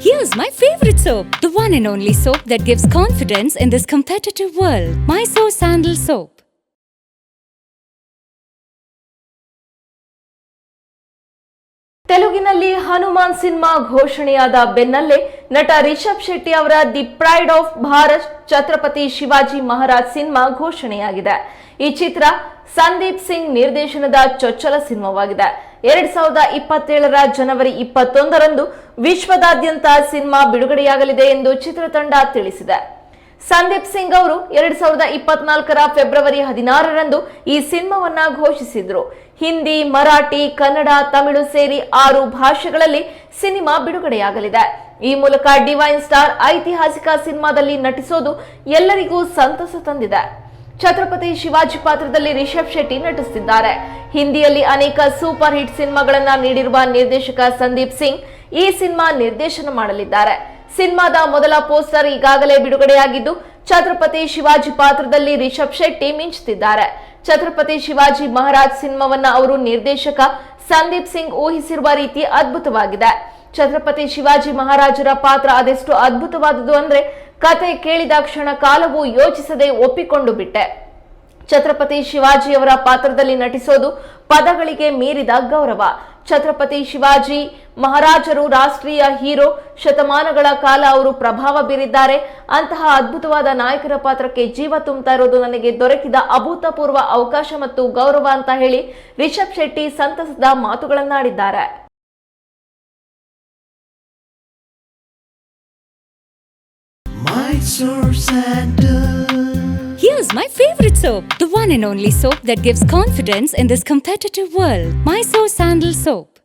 Here's my favorite soap, the one and only soap that gives confidence in this competitive world. my Mysore Sandal Soap. ತೆಲುಗಿನಲ್ಲಿ Hanuman cinema ಘೋಷಣೆಯಾದ ಬೆನ್ನಲ್ಲೇ ನಟ ರಿಷಬ್ ಶೆಟ್ಟಿ ಅವರ the pride of Bharat Chhatrapati Shivaji Maharaj cinema ಘೋಷಣೆಯಾಗಿದೆ. ಈ ಚಿತ್ರ ಸಂದೀಪ್ ಸಿಂಗ್ ನಿರ್ದೇಶನದ ಚೊಚ್ಚಲ ಸಿನಿಮಾವಾಗಿದೆ. ಎರಡ್ ಸಾವಿರದ ಇಪ್ಪತ್ತೇಳರ ಜನವರಿ ಇಪ್ಪತ್ತೊಂದರಂದು ವಿಶ್ವದಾದ್ಯಂತ ಸಿನಿಮಾ ಬಿಡುಗಡೆಯಾಗಲಿದೆ ಎಂದು ಚಿತ್ರತಂಡ ತಿಳಿಸಿದೆ. ಸಂದೀಪ್ ಸಿಂಗ್ ಅವರು ಎರಡ್ ಸಾವಿರದ ಇಪ್ಪತ್ನಾಲ್ಕರ ಫೆಬ್ರವರಿ ಹದಿನಾರರಂದು ಈ ಸಿನಿಮಾವನ್ನ ಘೋಷಿಸಿದ್ರು. ಹಿಂದಿ, ಮರಾಠಿ, ಕನ್ನಡ, ತಮಿಳು ಸೇರಿ ಆರು ಭಾಷೆಗಳಲ್ಲಿ ಸಿನಿಮಾ ಬಿಡುಗಡೆಯಾಗಲಿದೆ. ಈ ಮೂಲಕ ಡಿವೈನ್ ಸ್ಟಾರ್ ಐತಿಹಾಸಿಕ ಸಿನಿಮಾದಲ್ಲಿ ನಟಿಸೋದು ಎಲ್ಲರಿಗೂ ಸಂತಸ ತಂದಿದೆ. ಛತ್ರಪತಿ ಶಿವಾಜಿ ಪಾತ್ರದಲ್ಲಿ ರಿಷಬ್ ಶೆಟ್ಟಿ ನಟಿಸುತ್ತಿದ್ದಾರೆ ಹಿಂದಿಯಲ್ಲಿ ಅನೇಕ ಸೂಪರ್ ಹಿಟ್ ಸಿನಿಮಾಗಳನ್ನ ನೀಡಿರುವ ನಿರ್ದೇಶಕ ಸಂದೀಪ್ ಸಿಂಗ್ ಈ ಸಿನಿಮಾ ನಿರ್ದೇಶನ ಮಾಡಲಿದ್ದಾರೆ. ಸಿನಿಮಾದ ಮೊದಲ ಪೋಸ್ಟರ್ ಈಗಾಗಲೇ ಬಿಡುಗಡೆಯಾಗಿದ್ದು, ಛತ್ರಪತಿ ಶಿವಾಜಿ ಪಾತ್ರದಲ್ಲಿ ರಿಷಬ್ ಶೆಟ್ಟಿ ಮಿಂಚುತ್ತಿದ್ದಾರೆ ಛತ್ರಪತಿ ಶಿವಾಜಿ ಮಹಾರಾಜ್ ಸಿನಿಮಾವನ್ನ ಅವರು ನಿರ್ದೇಶಕ ಸಂದೀಪ್ ಸಿಂಗ್ ಊಹಿಸಿರುವ ರೀತಿ ಅದ್ಭುತವಾಗಿದೆ. ಛತ್ರಪತಿ ಶಿವಾಜಿ ಮಹಾರಾಜರ ಪಾತ್ರ ಅದೆಷ್ಟು ಅದ್ಭುತವಾದುದು ಅಂದ್ರೆ, ಕತೆ ಕೇಳಿದ ಕ್ಷಣ ಕಾಲವೂ ಯೋಚಿಸದೆ ಒಪ್ಪಿಕೊಂಡು ಬಿಟ್ಟೆ. ಛತ್ರಪತಿ ಶಿವಾಜಿಯವರ ಪಾತ್ರದಲ್ಲಿ ನಟಿಸೋದು ಪದಗಳಿಗೆ ಮೀರಿದ ಗೌರವ. ಛತ್ರಪತಿ ಶಿವಾಜಿ, ಮಹಾರಾಜರು, ರಾಷ್ಟ್ರೀಯ ಹೀರೋ, ಶತಮಾನಗಳ ಕಾಲ ಅವರು ಪ್ರಭಾವ ಬೀರಿದ್ದಾರೆ. ಅಂತಹ ಅದ್ಭುತವಾದ ನಾಯಕರ ಪಾತ್ರಕ್ಕೆ ಜೀವ ತುಂಬುತ್ತಾ ಇರೋದು ನನಗೆ ದೊರಕಿದ ಅಭೂತಪೂರ್ವ ಅವಕಾಶ ಮತ್ತು ಗೌರವ ಅಂತ ಹೇಳಿ ರಿಷಬ್ ಶೆಟ್ಟಿ ಸಂತಸದ ಮಾತುಗಳನ್ನಾಡಿದ್ದಾರೆ. Mysore Sandal Here's my favorite soap, the one and only soap that gives confidence in this competitive world. Mysore Sandal Soap.